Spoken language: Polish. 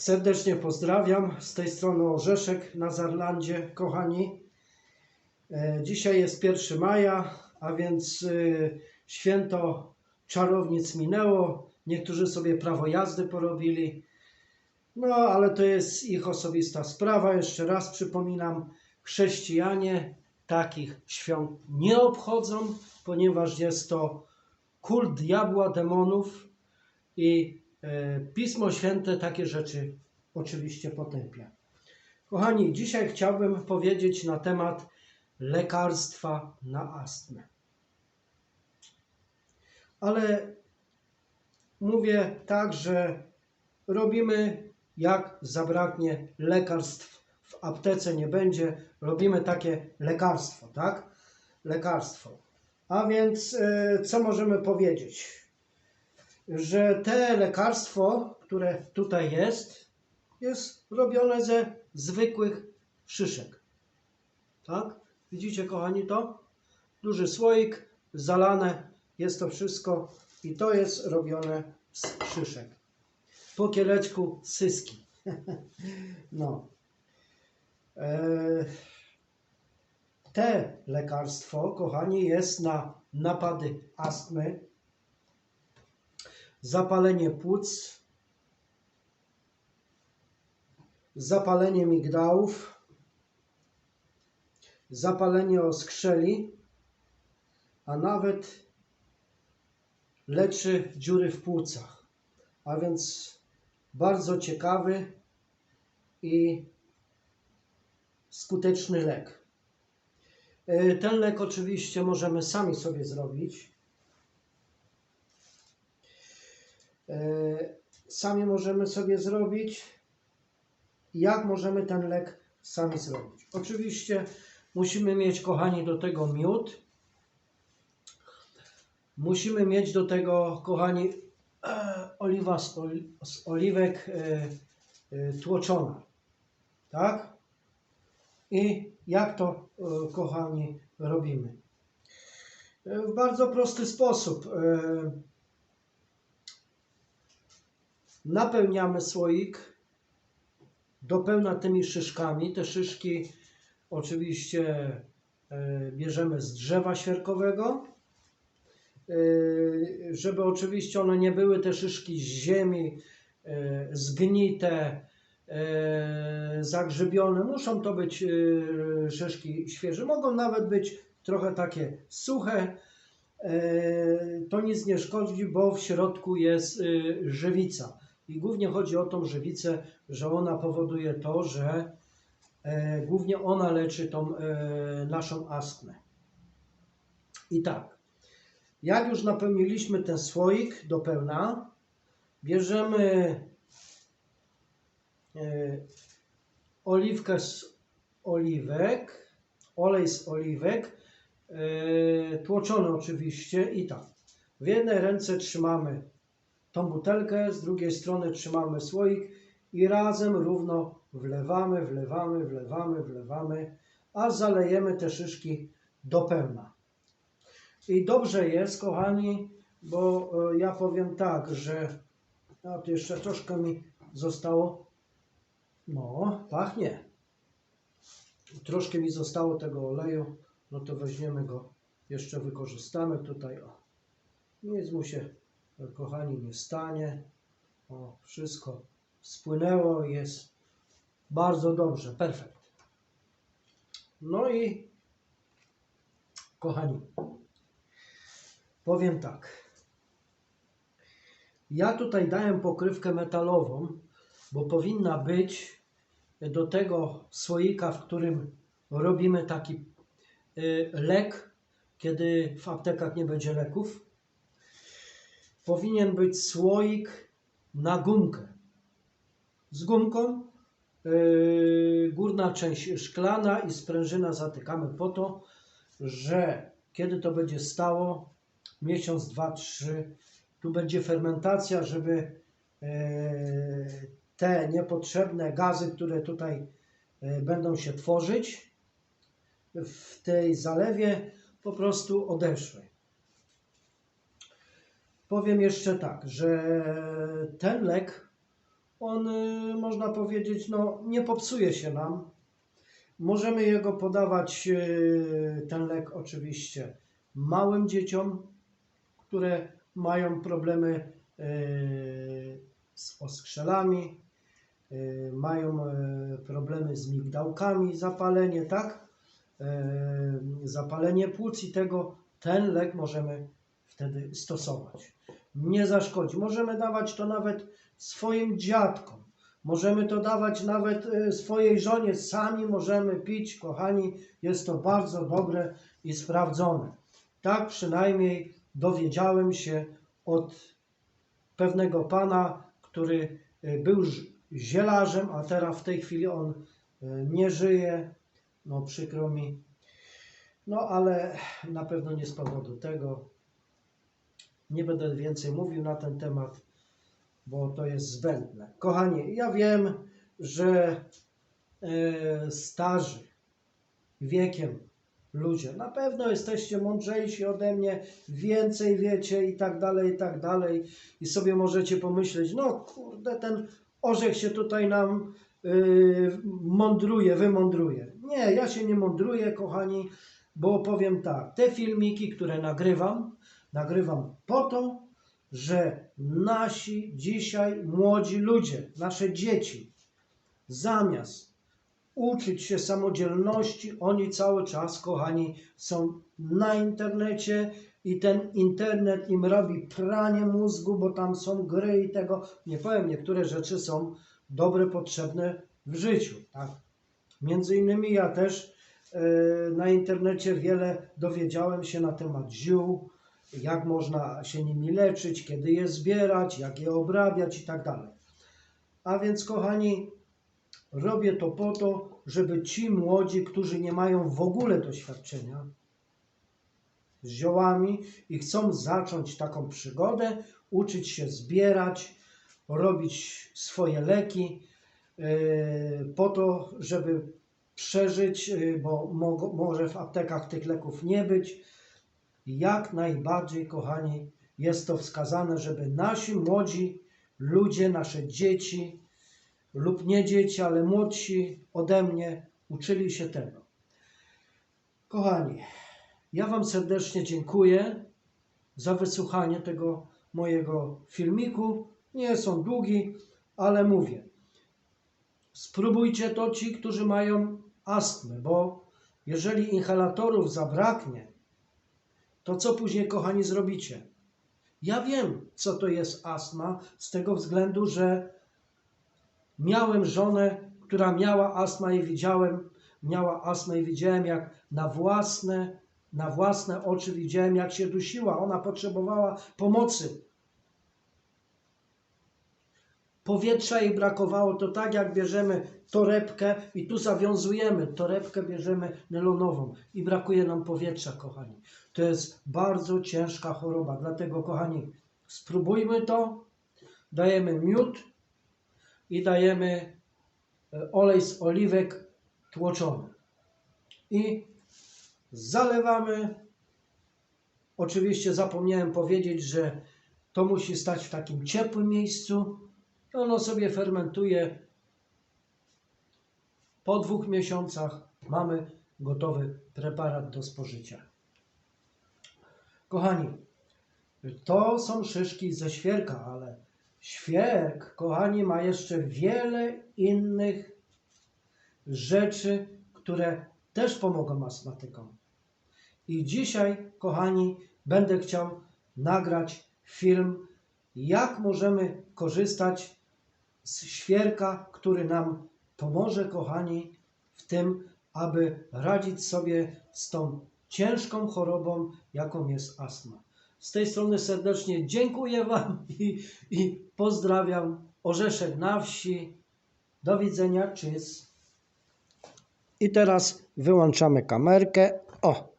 Serdecznie pozdrawiam. Z tej strony Orzeszek na Zarlandzie, kochani. E, Dzisiaj jest 1 maja, a więc y, święto czarownic minęło. Niektórzy sobie prawo jazdy porobili. No, ale to jest ich osobista sprawa. Jeszcze raz przypominam, chrześcijanie takich świąt nie obchodzą, ponieważ jest to kult diabła, demonów i e, Pismo Święte takie rzeczy oczywiście potępia. Kochani, dzisiaj chciałbym powiedzieć na temat lekarstwa na astmę. Ale mówię tak, że robimy jak zabraknie lekarstw w aptece nie będzie, robimy takie lekarstwo, tak? Lekarstwo. A więc e, co możemy powiedzieć? Że te lekarstwo, które tutaj jest, jest robione ze zwykłych szyszek. Tak? Widzicie, kochani, to? Duży słoik, zalane jest to wszystko i to jest robione z szyszek. Po kieleczku syski. no. E, te lekarstwo, kochani, jest na napady astmy, zapalenie płuc, zapalenie migdałów, zapalenie oskrzeli, a nawet leczy dziury w płucach. A więc bardzo ciekawy i skuteczny lek. E, Ten lek oczywiście możemy sami sobie zrobić. E, Sami możemy sobie zrobić. Jak możemy ten lek sami zrobić? Oczywiście musimy mieć, kochani, do tego miód. Musimy mieć do tego, kochani, e, oliwa z, z oliwek e, e, tłoczona. Tak? I jak to, e, kochani, robimy? E, W bardzo prosty sposób. Napełniamy słoik do pełna tymi szyszkami. Te szyszki oczywiście e, bierzemy z drzewa świerkowego, E, żeby oczywiście one nie były te szyszki z ziemi, e, zgnite, zagrzybione. Muszą to być szyszki świeże. Mogą nawet być trochę takie suche. To nic nie szkodzi, bo w środku jest żywica. I głównie chodzi o tą żywicę, że ona powoduje to, że e, głównie ona leczy tą e, naszą astmę. I tak, jak już napełniliśmy ten słoik do pełna, bierzemy e, oliwkę z oliwek, olej z oliwek, e, tłoczony oczywiście i tak. W jednej ręce trzymamy tą butelkę, z drugiej strony trzymamy słoik i razem równo wlewamy, wlewamy, wlewamy, wlewamy, aż zalejemy te szyszki do pełna. I dobrze jest, kochani, bo e, ja powiem tak, że a tu jeszcze troszkę mi zostało. No, pachnie. Troszkę mi zostało tego oleju, no to weźmiemy go, jeszcze wykorzystamy tutaj. O. Nic mu się, kochani, nie stanie. O, wszystko spłynęło, jest bardzo dobrze, perfekt. No i kochani, powiem tak. Ja tutaj dałem pokrywkę metalową, bo powinna być do tego słoika, w którym robimy taki y, lek, kiedy w aptekach nie będzie leków. Powinien być słoik na gumkę. Z gumką, y, górna część szklana i sprężyna zatykamy po to, że kiedy to będzie stało, miesiąc, dwa, trzy, tu będzie fermentacja, żeby e, te niepotrzebne gazy, które tutaj e, będą się tworzyć w tej zalewie, po prostu odeszły. Powiem jeszcze tak, że ten lek on, y, można powiedzieć, no, nie popsuje się nam. Możemy jego podawać, y, ten lek oczywiście, małym dzieciom, które mają problemy y, z oskrzelami, mają problemy z migdałkami, zapalenie, tak? Zapalenie płuc i tego, ten lek możemy wtedy stosować. Nie zaszkodzi. Możemy dawać to nawet swoim dziadkom. Możemy to dawać nawet y, swojej żonie. Sami możemy pić, kochani. Jest to bardzo dobre i sprawdzone. Tak przynajmniej dowiedziałem się od pewnego pana, który y, był zielarzem, a teraz w tej chwili on y, nie żyje. No przykro mi. No ale na pewno nie z powodu tego. Nie będę więcej mówił na ten temat, bo to jest zbędne. Kochani, ja wiem, że e, starzy wiekiem ludzie, na pewno jesteście mądrzejsi ode mnie, więcej wiecie i tak dalej, i tak dalej. I sobie możecie pomyśleć, no kurde, ten orzech się tutaj nam yy, mądruje, wymądruje. Nie, ja się nie mądruję, kochani, bo powiem tak, te filmiki, które nagrywam, nagrywam po to, że nasi dzisiaj młodzi ludzie, nasze dzieci, zamiast uczyć się samodzielności, oni cały czas, kochani, są na internecie i ten internet im robi pranie mózgu, bo tam są gry i tego. Nie powiem, niektóre rzeczy są dobre, potrzebne w życiu. Tak? Między innymi ja też e, na internecie wiele dowiedziałem się na temat ziół, jak można się nimi leczyć, kiedy je zbierać, jak je obrabiać i tak dalej. A więc, kochani, robię to po to, żeby ci młodzi, którzy nie mają w ogóle doświadczenia z ziołami i chcą zacząć taką przygodę, uczyć się zbierać, robić swoje leki, yy, po to, żeby przeżyć, yy, bo mo- może w aptekach tych leków nie być. Jak najbardziej, kochani, jest to wskazane, żeby nasi młodzi ludzie, nasze dzieci, lub nie dzieci, ale młodsi ode mnie uczyli się tego. Kochani, ja Wam serdecznie dziękuję za wysłuchanie tego mojego filmiku. Nie on długi, ale mówię. Spróbujcie to ci, którzy mają astmę, bo jeżeli inhalatorów zabraknie, to co później, kochani, zrobicie? Ja wiem, co to jest astma, z tego względu, że Miałem żonę, która miała astmę i widziałem, miała astmę i widziałem, jak na własne, na własne oczy widziałem, jak się dusiła. Ona potrzebowała pomocy. Powietrza jej brakowało, to tak jak bierzemy torebkę i tu zawiązujemy, torebkę bierzemy nylonową i brakuje nam powietrza, kochani. To jest bardzo ciężka choroba, dlatego, kochani, spróbujmy to. Dajemy miód, i dajemy e, olej z oliwek tłoczony. I zalewamy. Oczywiście zapomniałem powiedzieć, że to musi stać w takim ciepłym miejscu. I ono sobie fermentuje. Po dwóch miesiącach mamy gotowy preparat do spożycia. Kochani, to są szyszki ze świerka, ale Świerk, kochani, ma jeszcze wiele innych rzeczy, które też pomogą astmatykom. I dzisiaj, kochani, będę chciał nagrać film, jak możemy korzystać z świerka, który nam pomoże, kochani, w tym, aby radzić sobie z tą ciężką chorobą, jaką jest astma. Z tej strony serdecznie dziękuję Wam i, i pozdrawiam. Orzeszek na wsi. Do widzenia, czyz. I teraz wyłączamy kamerkę. O,